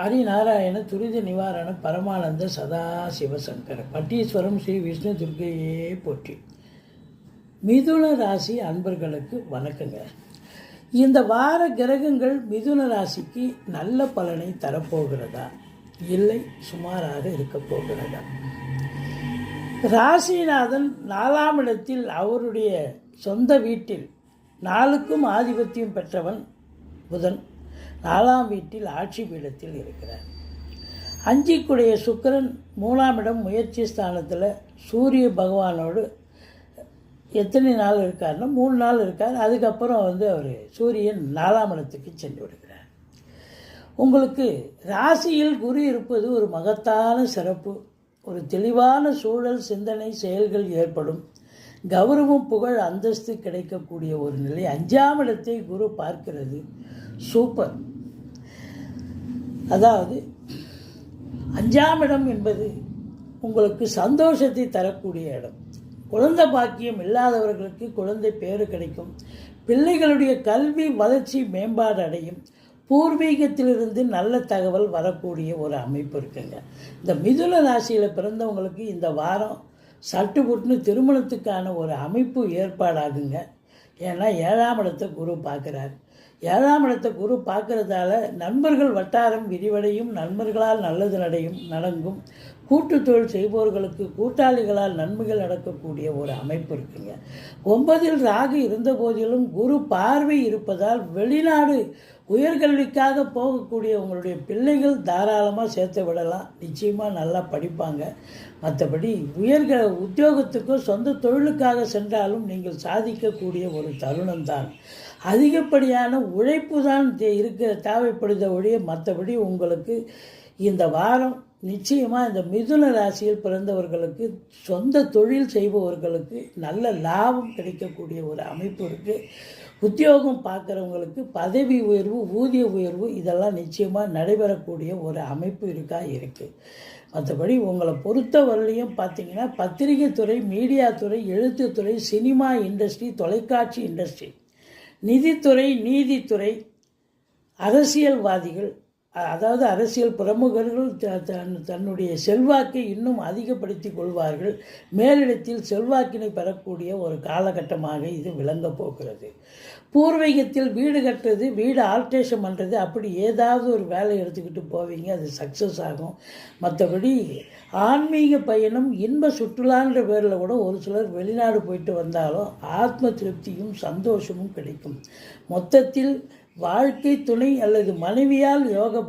ஹரிநாராயண துரித நிவாரண பரமானந்த சதா சிவசங்கர பட்டீஸ்வரம் ஸ்ரீ விஷ்ணு துர்கையே போற்றி. மிதுன ராசி அன்பர்களுக்கு வணக்கங்க. இந்த வார கிரகங்கள் மிதுன ராசிக்கு நல்ல பலனை தரப்போகிறதா? இல்லை சுமாராக இருக்க போகிறதா? ராசிநாதன் நாலாம் இடத்தில் அவருடைய சொந்த வீட்டில் நாளுக்கும் ஆதிபத்தியம் பெற்றவன் புதன். நாலாம் வீட்டில் ஆட்சி பீடத்தில் இருக்கிறார். அஞ்சிக்குடைய சுக்கிரன் மூணாம் இடம் முயற்சி ஸ்தானத்தில் சூரிய பகவானோடு எத்தனை நாள் இருக்காருன்னா மூணு நாள் இருக்கார். அதுக்கப்புறம் வந்து அவர் சூரியன் நாலாம் இடத்துக்கு சென்று விடுகிறார். உங்களுக்கு ராசியில் குரு இருப்பது ஒரு மகத்தான சிறப்பு. ஒரு தெளிவான சூழல் சிந்தனை செயல்கள் ஏற்படும். கௌரவம் புகழ் அந்தஸ்து கிடைக்கக்கூடிய ஒரு நிலை அஞ்சாம் இடத்தை குரு பார்க்கிறது. சூப்பர். அதாவது அஞ்சாம் இடம் என்பது உங்களுக்கு சந்தோஷத்தை தரக்கூடிய இடம். குழந்தை பாக்கியம் இல்லாதவர்களுக்கு குழந்தை பேறு கிடைக்கும். பிள்ளைகளுடைய கல்வி வளர்ச்சி மேம்பாடு அடையும். பூர்வீகத்திலிருந்து நல்ல தகவல் வரக்கூடிய ஒரு அமைப்பு இருக்குங்க. இந்த மிதுன ராசியில் பிறந்தவங்களுக்கு இந்த வாரம் சட்டு புட்டுன்னு திருமணத்துக்கான ஒரு அமைப்பு ஏற்பாடாகுங்க. ஏன்னா ஏழாம் இடத்தை குரு பார்க்குறாரு. ஏழாம் இடத்தை குரு பார்க்கறதால நண்பர்கள் வட்டாரம் விரிவடையும் நண்பர்களால் நல்லது நடையும் நடங்கும். கூட்டு தொழில் செய்பவர்களுக்கு கூட்டாளிகளால் நன்மைகள் நடக்கக்கூடிய ஒரு அமைப்பு இருக்குங்க. ஒன்பதில் ராகு இருந்த போதிலும் குரு பார்வை இருப்பதால் வெளிநாடு உயர்கல்விக்காக போகக்கூடிய உங்களுடைய பிள்ளைகள் தாராளமாக சேர்த்து விடலாம். நிச்சயமாக நல்லா படிப்பாங்க. மற்றபடி உயர்க உத்தியோகத்துக்கும் சொந்த தொழிலுக்காக சென்றாலும் நீங்கள் சாதிக்கக்கூடிய ஒரு தருணம் தான் அதிகப்படியான உழைப்பு தான் இருக்க தேவைப்படுத ஒழிய மற்றபடி உங்களுக்கு இந்த வாரம் நிச்சயமாக இந்த மிதுன ராசியில் பிறந்தவர்களுக்கு சொந்த தொழில் செய்பவர்களுக்கு நல்ல லாபம் கிடைக்கக்கூடிய ஒரு அமைப்பு இருக்குது உத்தியோகம் பார்க்குறவங்களுக்கு பதவி உயர்வு ஊதிய உயர்வு இதெல்லாம் நிச்சயமாக நடைபெறக்கூடிய ஒரு அமைப்பு இருக்கா இருக்குது மற்றபடி உங்களை பொறுத்த வரலையும் பார்த்தீங்கன்னா பத்திரிகை துறை மீடியா துறை எழுத்துத்துறை சினிமா இண்டஸ்ட்ரி தொலைக்காட்சி இண்டஸ்ட்ரி நிதித்துறை நீதித்துறை அரசியல்வாதிகள் அதாவது அரசியல் பிரமுகர்கள் தன் தன்னுடைய செல்வாக்கை இன்னும் அதிகப்படுத்தி கொள்வார்கள். மேலிடத்தில் செல்வாக்கினை பெறக்கூடிய ஒரு காலகட்டமாக இது விளங்கப் போகிறது. பூர்வீகத்தில் வீடு கட்டுறது வீடு ஆல்ட்ரேஷன் பண்ணுறது அப்படி ஏதாவது ஒரு வேலை எடுத்துக்கிட்டு போவீங்க அது சக்ஸஸ் ஆகும். மற்றபடி ஆன்மீக பயணம் இன்ப சுற்றுலான்ற பேரில் கூட ஒரு சிலர் வெளிநாடு போயிட்டு வந்தாலும் ஆத்ம திருப்தியும் சந்தோஷமும் கிடைக்கும். மொத்தத்தில் வாழ்க்கை துணை அல்லது மனைவியால் யோக